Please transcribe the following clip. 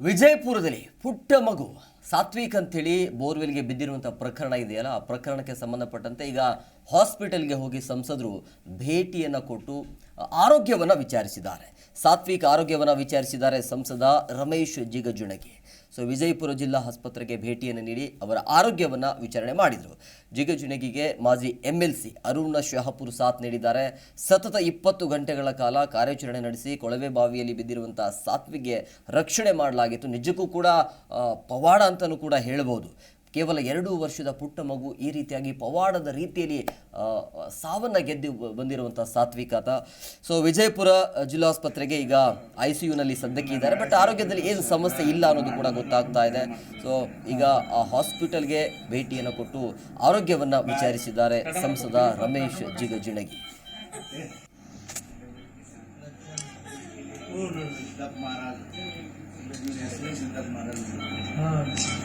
ವಿಜಯಪುರದಲ್ಲಿ ಪುಟ್ಟ ಮಗು ಸಾತ್ವಿಕ್ ಅಂತೇಳಿ ಬೋರ್ವೆಲ್ಗೆ ಬಿದ್ದಿರುವಂಥ ಪ್ರಕರಣ ಇದೆಯಲ್ಲ? ಆ ಪ್ರಕರಣಕ್ಕೆ ಸಂಬಂಧಪಟ್ಟಂತೆ ಈಗ ಹಾಸ್ಪಿಟಲ್ಗೆ ಹೋಗಿ ಸಂಸದರು ಭೇಟಿಯನ್ನು ಕೊಟ್ಟು ಆರೋಗ್ಯವನ್ನು ವಿಚಾರಿಸಿದ್ದಾರೆ. ಸಾತ್ವಿಕ್ ಆರೋಗ್ಯವನ್ನು ವಿಚಾರಿಸಿದ್ದಾರೆ ಸಂಸದ ರಮೇಶ್ ಜಿಗಜುಣಗಿ. ಸೊ ವಿಜಯಪುರ ಜಿಲ್ಲಾ ಆಸ್ಪತ್ರೆಗೆ ಭೇಟಿಯನ್ನು ನೀಡಿ ಅವರ ಆರೋಗ್ಯವನ್ನು ವಿಚಾರಣೆ ಮಾಡಿದರು. ಜಿಗಜುಣಗಿಗೆ ಮಾಜಿ M L C Aruna Shahapur ಸಾಥ್ ನೀಡಿದ್ದಾರೆ. ಸತತ ಇಪ್ಪತ್ತು ಗಂಟೆಗಳ ಕಾಲ ಕಾರ್ಯಾಚರಣೆ ನಡೆಸಿ ಕೊಳವೆ ಬಾವಿಯಲ್ಲಿ ಬಿದ್ದಿರುವಂತಹ ಸಾತ್ವಿಗೆ ರಕ್ಷಣೆ ಮಾಡಲಾಗಿತ್ತು. ನಿಜಕ್ಕೂ ಕೂಡ ಪವಾಡ ಅಂತಲೂ ಕೂಡ ಹೇಳ್ಬೋದು. ಕೇವಲ ಎರಡು ವರ್ಷದ ಪುಟ್ಟ ಮಗು ಈ ರೀತಿಯಾಗಿ ಪವಾಡದ ರೀತಿಯಲ್ಲಿ ಆ, ಸಾವನ್ನ ಗೆದ್ದು ಬ- ಬಂದಿರುವಂಥ ಸಾತ್ವಿಕ್ ಆತ ಸೊ ವಿಜಯಪುರ ಜಿಲ್ಲಾಸ್ಪತ್ರೆಗೆ ಈಗ ಐ ಸಿ ಯುನಲ್ಲಿ ಸದ್ಯಕ್ಕೆ ಇದ್ದಾರೆ ಬಟ್ ಆರೋಗ್ಯದಲ್ಲಿ ಏನು ಸಮಸ್ಯೆ ಇಲ್ಲ ಅನ್ನೋದು ಕೂಡ ಗೊತ್ತಾಗ್ತಾ ಇದೆ ಸೊ ಈಗ ಆ ಹಾಸ್ಪಿಟಲ್ಗೆ ಭೇಟಿಯನ್ನು ಕೊಟ್ಟು ಆರೋಗ್ಯವನ್ನು ವಿಚಾರಿಸಿದ್ದಾರೆ ಸಂಸದ ರಮೇಶ್ ಜಿಗಜಿಣಗಿ सिद्धार्थ महाराज